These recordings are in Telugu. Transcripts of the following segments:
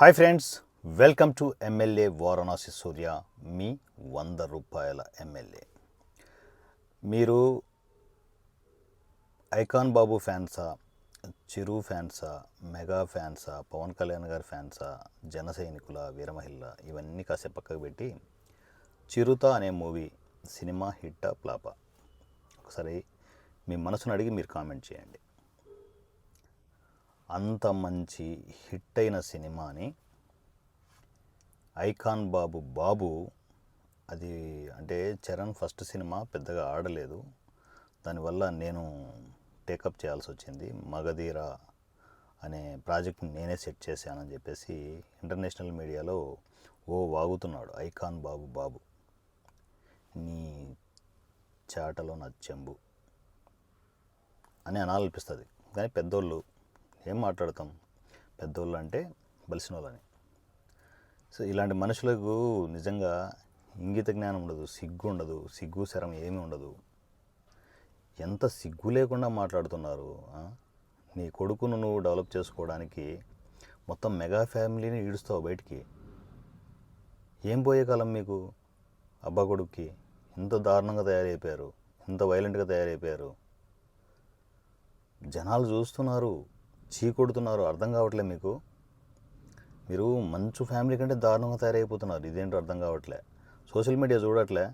Hi friends welcome to MLA Varanasi Surya మీ వంద రూపాయల ఎమ్మెల్యే మీరు ఐకాన్ బాబు ఫ్యాన్సా చిరు ఫ్యాన్సా మెగా ఫ్యాన్సా పవన్ కళ్యాణ్ గారి ఫ్యాన్సా జన సైనికుల వీరమహిళ ఇవన్నీ కాసేపు పక్కకు పెట్టి చిరుత అనే మూవీ సినిమా హిట్టా ప్లాపా ఒకసారి మీ మనసును అడిగి మీరు కామెంట్ చేయండి. అంత మంచి హిట్ అయిన సినిమాని ఐకాన్ బాబు బాబు అది అంటే చరణ్ ఫస్ట్ సినిమా పెద్దగా ఆడలేదు. దానివల్ల నేను టేకప్ చేయాల్సి వచ్చింది. మగధీర అనే ప్రాజెక్ట్ నేనే సెట్ చేశానని చెప్పేసి ఇంటర్నేషనల్ మీడియాలో ఓ వాగుతున్నాడు ఐకాన్ బాబు బాబు. నీ చాటలో నా చెంబు అని అనాలనిపిస్తుంది. కానీ పెద్దోళ్ళు ఏం మాట్లాడతాం? పెద్దోళ్ళు అంటే బలిసిన వాళ్ళని సో ఇలాంటి మనుషులకు నిజంగా ఇంగిత జ్ఞానం ఉండదు సిగ్గు ఉండదు సిగ్గు శరం ఏమీ ఉండదు. ఎంత సిగ్గు లేకుండా మాట్లాడుతున్నారు నీ కొడుకును నువ్వు డెవలప్ చేసుకోవడానికి మొత్తం మెగా ఫ్యామిలీని ఈడుస్తావు బయటికి. ఏం పోయే కాలం మీకు? అబ్బా కొడుక్కి ఇంత దారుణంగా తయారైపోయారు ఇంత వైలెంట్గా తయారైపోయారు. జనాలు చూస్తున్నారు. చీకొడుతున్నారు అర్థం కావట్లే మీకు. మీరు మంచు ఫ్యామిలీ కంటే దారుణంగా తయారైపోతున్నారు ఇదేంటో అర్థం కావట్లే. సోషల్ మీడియా చూడట్లే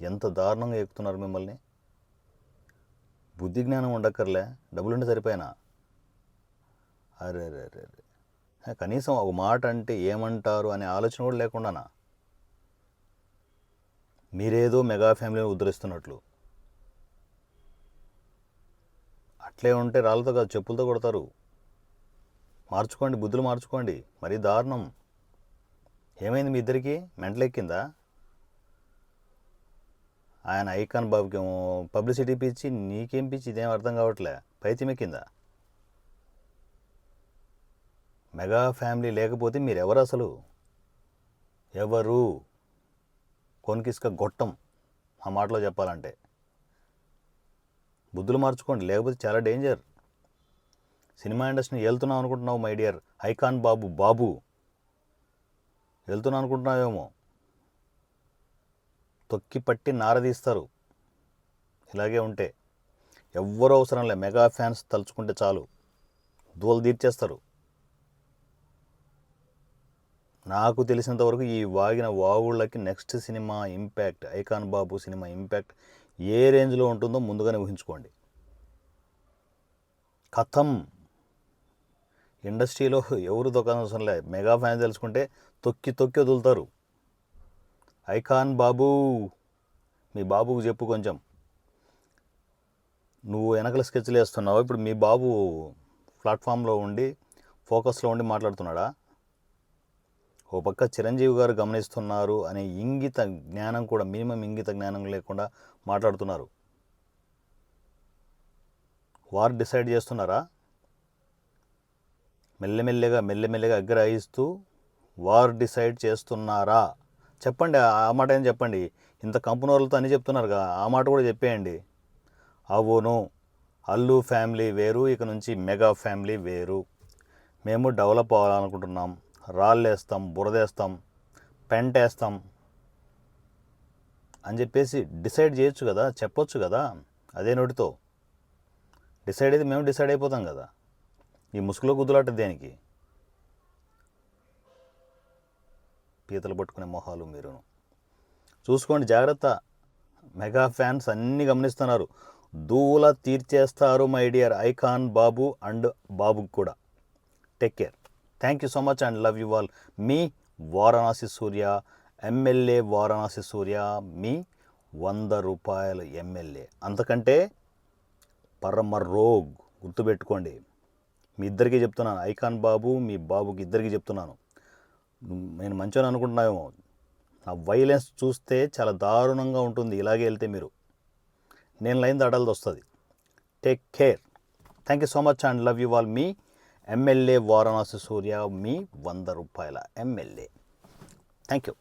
ఎంత దారుణంగా ఎక్కుతున్నారు మిమ్మల్ని. బుద్ధి జ్ఞానం ఉండక్కర్లే డబ్బులుంటే సరిపోయినా? అరే అరే అరే అరే కనీసం ఒక మాట అంటే ఏమంటారు అనే ఆలోచన కూడా లేకుండానా? మీరేదో మెగా ఫ్యామిలీని ఉద్ధరిస్తున్నట్లు. అట్లే ఉంటే రాళ్ళతో కాదు చెప్పులతో కొడతారు. మార్చుకోండి బుద్ధులు మార్చుకోండి. మరీ దారుణం. ఏమైంది మీ ఇద్దరికి? మెంటల్ ఎక్కిందా ఆయన ఐకాన్ బాబుకేమో పబ్లిసిటీ పిచ్చి నీకేం పిచ్చి ఇదేం అర్థం కావట్లే. పైత్యం ఎక్కిందా మెగా ఫ్యామిలీ లేకపోతే మీరు ఎవరు అసలు? ఎవరు? కొనికిసుక గొట్టం. ఆ మాటలో చెప్పాలంటే. బుద్ధులు మార్చుకోండి లేకపోతే చాలా డేంజర్. సినిమా ఇండస్ట్రీని వెళ్తున్నావు అనుకుంటున్నావు my dear. Icon Babu Babu. వెళ్తున్నా అనుకుంటున్నావేమో. తొక్కి పట్టి నారదీస్తారు ఇలాగే ఉంటే ఎవ్వరూ అవసరం లే. మెగా ఫ్యాన్స్ తలుచుకుంటే చాలు. దూలు తీర్చేస్తారు. నాకు తెలిసినంత వరకు ఈ వాగిన వాగుళ్ళకి next cinema impact icon Babu cinema impact ఏ రేంజ్లో ఉంటుందో ముందుగానే ఊహించుకోండి. కథం. ఇండస్ట్రీలో ఎవరు దుకాణం అవసరం లే. మెగా ఫ్యాన్ తెలుసుకుంటే తొక్కి తొక్కి వదులుతారు. ఐకాన్ బాబు మీ బాబుకు చెప్పు కొంచెం. నువ్వు వెనకల స్కెచ్లు వేస్తున్నావు? ఇప్పుడు మీ బాబు ప్లాట్ఫామ్లో ఉండి ఫోకస్లో ఉండి మాట్లాడుతున్నాడా? ఓ పక్క చిరంజీవి గారు గమనిస్తున్నారు అనే ఇంగిత జ్ఞానం కూడా మినిమం ఇంగిత జ్ఞానం లేకుండా మాట్లాడుతున్నారు. వారు డిసైడ్ చేస్తున్నారా? మెల్లమెల్లగా మెల్లమెల్లగా అగ్రహిస్తూ వారు డిసైడ్ చేస్తున్నారా? చెప్పండి ఆ మాట ఏం చెప్పండి? ఇంత కంపెనీ వాళ్ళతో అని చెప్తున్నారుగా ఆ మాట కూడా చెప్పేయండి. అవును అల్లు ఫ్యామిలీ వేరు ఇక నుంచి మెగా ఫ్యామిలీ వేరు. మేము డెవలప్ అవ్వాలనుకుంటున్నాం. రాళ్ళేస్తాం బురదేస్తాం పెంటేస్తాం అని చెప్పేసి డిసైడ్ చేయొచ్చు కదా చెప్పొచ్చు కదా అదే నోటితో. డిసైడ్ అయితే మేము డిసైడ్ అయిపోతాం కదా ఈ ముసుగులో గుద్దులాట దేనికి? పీతలు పట్టుకునే మొహాలు మీరు చూసుకోండి జాగ్రత్త మెగా ఫ్యాన్స్ అన్నీ గమనిస్తున్నారు. దూల తీర్చేస్తారు my dear icon Babu and బాబుకి కూడా. Take care. Thank you so much and love you all me Varanasi Surya MLA Varanasi Surya మీ వంద రూపాయల ఎమ్మెల్యే అంతకంటే పరమ రోగ్ గుర్తుపెట్టుకోండి. మీ ఇద్దరికీ చెప్తున్నాను. ఐకాన్ బాబు మీ బాబుకి ఇద్దరికి చెప్తున్నాను. నేను మంచిగా అనుకుంటున్నావేమో. నా వైలెన్స్ చూస్తే చాలా దారుణంగా ఉంటుంది ఇలాగే వెళ్తే మీరు. నేను లైన్ దాటాల్సి వస్తుంది. Take care thank you so much and love you all me MLA Varanasi Surya మీ వంద రూపాయల ఎమ్మెల్యే థ్యాంక్ యూ